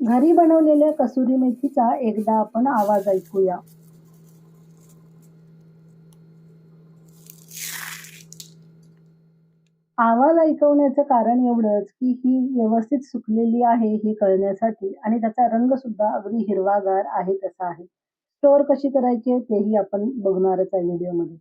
घरी बनवलेल्या कसुरी मेथीचा एकदा आपण आवाज ऐकूया. आवाज ऐकवण्याचं कारण एवढंच की ही व्यवस्थित सुकलेली आहे हे कळण्यासाठी आणि त्याचा रंग सुद्धा अगदी हिरवागार आहे तसा आहे. स्टोअर कशी करायची तेही आपण बघणारच आहे व्हिडिओमध्ये.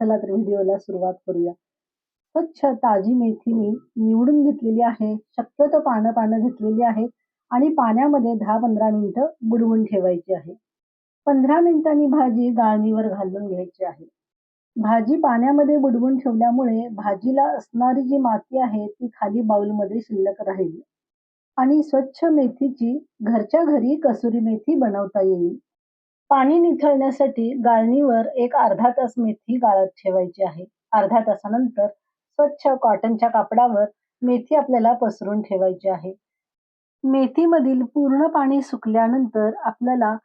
चला तर व्हिडिओला सुरुवात करूया. स्वच्छ ताजी मेथी मी निवडून घेतलेली आहे. शक्यतो पानं पानं घेतलेली आहेत आणि पाण्यामध्ये दहा पंधरा मिनिटं बुडवून ठेवायची आहे. पंधरा मिनिटांनी भाजी गाळणीवर घालून घ्यायची आहे. भाजी पाण्यामध्ये बुडवून ठेवल्यामुळे भाजीला असणारी जी माती आहे ती खाली बाउलमध्ये शिल्लक राहील आणि स्वच्छ मेथीची घरच्या घरी कसुरी मेथी बनवता येईल. पाणी निथळण्यासाठी गाळणीवर एक अर्धा तास मेथी गाळत ठेवायची आहे. अर्धा तासानंतर स्वच्छ कॉटनच्या कापडावर मेथी आपल्याला पसरून ठेवायची आहे. मेथीमधील पूर्ण पाणी सुकल्यानंतर आपल्याला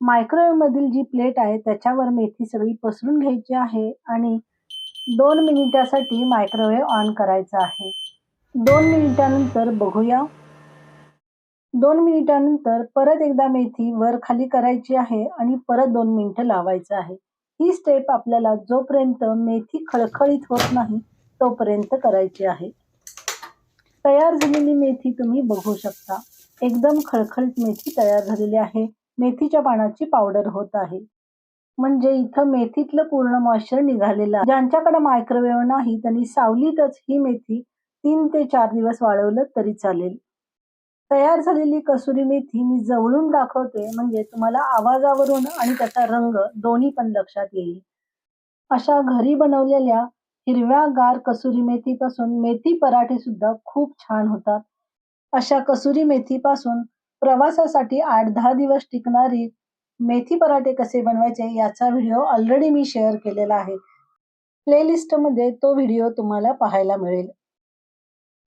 मायक्रोवेव्ह मधील जी प्लेट आहे त्याच्यावर मेथी सगळी पसरून घ्यायची आहे आणि दोन मिनिटासाठी मायक्रोवेव्ह ऑन करायचा आहे. दोन मिनिटानंतर बघूया. दोन मिनिटानंतर परत एकदा मेथी वर खाली करायची आहे आणि परत दोन मिनिटं लावायचं आहे. ही स्टेप आपल्याला जोपर्यंत मेथी खळखळीत होत नाही तोपर्यंत करायची आहे. तयार झालेली मेथी तुम्ही बघू शकता. एकदम खळखळीत मेथी तयार झालेली आहे. मेथीच्या पानाची पावडर होत आहे. म्हणजे इथं मेथीतलं पूर्ण मॉइश्चर निघालेलं आहे. ज्यांच्याकडे मायक्रोवेव्ह नाही त्यांनी सावलीतच ही मेथी तीन ते चार दिवस वाळवलं तरी चालेल. तयार झालेली कसुरी मेथी मी जवळून दाखवते. म्हणजे तुम्हाला आवाजावरून आणि त्याचा रंग दोन्ही पण लक्षात येईल. अशा घरी बनवलेल्या हिरव्यागार कसुरी मेथीपासून मेथी पराठे सुद्धा खूप छान होतात. अशा कसुरी मेथीपासून प्रवासासाठी आठ दहा दिवस टिकणारी मेथी पराठे कसे बनवायचे याचा व्हिडिओ ऑलरेडी मी शेअर केलेला आहे. प्लेलिस्टमध्ये तो व्हिडिओ तुम्हाला पाहायला मिळेल.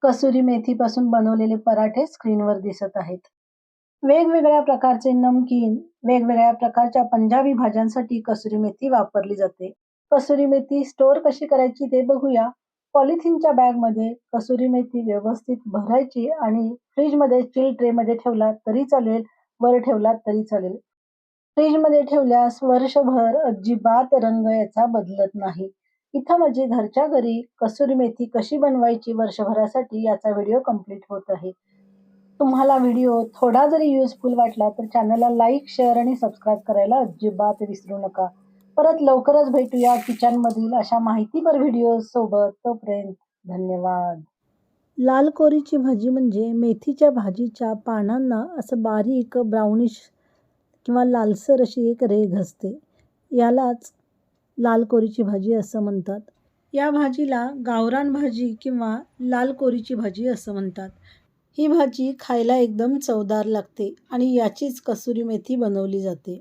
कसुरी मेथीपासून बनवलेले पराठे स्क्रीनवर दिसत आहेत. वेगवेगळ्या प्रकारचे नमकीन वेगवेगळ्या प्रकारच्या पंजाबी भाज्यांसाठी कसुरी मेथी वापरली जाते. कसुरी मेथी स्टोअर कशी करायची ते बघूया. पॉलिथिनच्या बॅगमध्ये कसुरी मेथी व्यवस्थित भरायची आणि फ्रीजमध्ये चिल ट्रेमध्ये ठेवला तरी चालेल वर ठेवला तरी चालेल. फ्रीजमध्ये ठेवल्यास वर्षभर अजिबात रंग याचा बदलत नाही. इथं माझी घरच्या घरी कसुरी मेथी कशी बनवायची वर्षभरासाठी याचा व्हिडिओ कंप्लीट होत आहे. तुम्हाला व्हिडिओ थोडा जरी युजफुल वाटला तर चॅनलला लाईक शेअर आणि सबस्क्राईब करायला अजिबात विसरू नका. परत लवकरच भेटूया किचनमधील अशा माहितीपर व्हिडिओ सोबत. तोपर्यंत धन्यवाद. लाल कोरीची भाजी म्हणजे मेथीच्या भाजीच्या पानांना असं बारीक ब्राउनिश किंवा लालसर अशी एक रेघ असते. यालाच लाल कोरीची भाजी असं म्हणतात. या भाजीला गावरान भाजी किंवा लाल कोरीची भाजी असं म्हणतात. ही भाजी खायला एकदम चवदार लागते आणि याचीच कसुरी मेथी बनवली जाते.